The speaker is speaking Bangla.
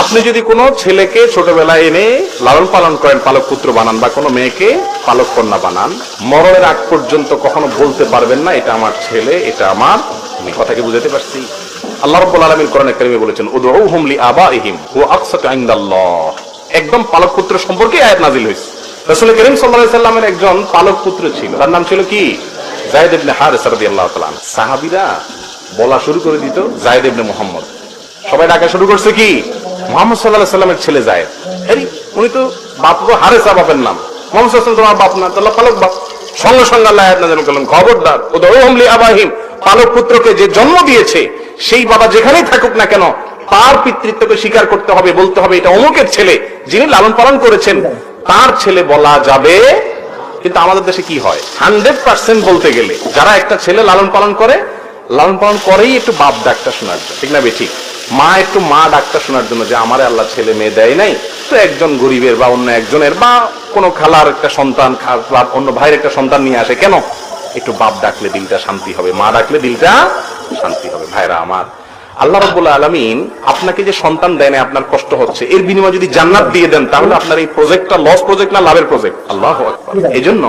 আপনি যদি কোনো ছেলেকে ছোটবেলায় এনে লালন পালন করেন পালক পুত্র বানান বা কোনো মেয়েকে পালক কন্যা বানান, মরণের আগ পর্যন্ত কখনো বলতে পারবেন না, এটা আমার ছেলে, এটা আমার মেয়ে। কথা কি বুঝাতে পারছি? আল্লাহ রাব্বুল আলামিন কোরআনে কারিমে বলেছেন, উদউহুম লিআবাইহিম, হুয়া আকসাতু ইনদাল্লাহ। একদম পালক পুত্র সম্পর্কে আয়াত নাজিল হয়েছে। রাসূল করিম আলাইহি সাল্লামের একজন পালক পুত্র ছিল। তার নাম ছিল কি? জায়েদ ইবনে হারিস রাদিয়াল্লাহু তাআলা আনহু। সাহাবীরা বলা শুরু করে দিত, জায়েদ ইবনে মুহাম্মদ। সবাই ডাকা শুরু করছে কি? মোহাম্মদ সাল্লাহ সাল্লামের ছেলে যায় উনি তো বাপ বাপের নাম। মোহাম্মদ তোমার বাপ না পালক বাপ। সঙ্গে সঙ্গে আল্লাহ আবাহিম। পালক পুত্রকে যে জন্ম দিয়েছে, সেই বাবা যেখানেই থাকুক না কেন, তার পিতৃত্বকে স্বীকার করতে হবে, বলতে হবে, এটা অমুকের ছেলে, যিনি লালন পালন করেছেন, তার ছেলে বলা যাবে, কিন্তু আমাদের দেশে কি হয়? হান্ড্রেড পার্সেন্ট বলতে গেলে, যারা একটা ছেলে লালন পালন করে, লালন পালন করেই একটু বাপ ডাক্তার শোনার ঠিক না ঠিক? মা একটু মা ডাক্তার শোনার জন্য যে আমারে আল্লাহ ছেলে মেয়ে দেয় নাই তো একজন গরিবের বা অন্য একজনের বা কোনো খালার একটা সন্তান বা অন্য ভাইয়ের একটা সন্তান নিয়ে আসে কেন? একটু বাপ ডাকলে দিলটা শান্তি হবে মা ডাকলে দিলটা শান্তি হবে। ভাইরা আমার আল্লাহ রব্বুল আলমিন আপনাকে যে সন্তান দেয় না আপনার কষ্ট হচ্ছে এর বিনিময়ে যদি জান্নাত দিয়ে দেন তাহলে আপনার এই প্রজেক্টটা লস প্রজেক্ট না লাভের প্রজেক্ট আল্লাহ এই জন্য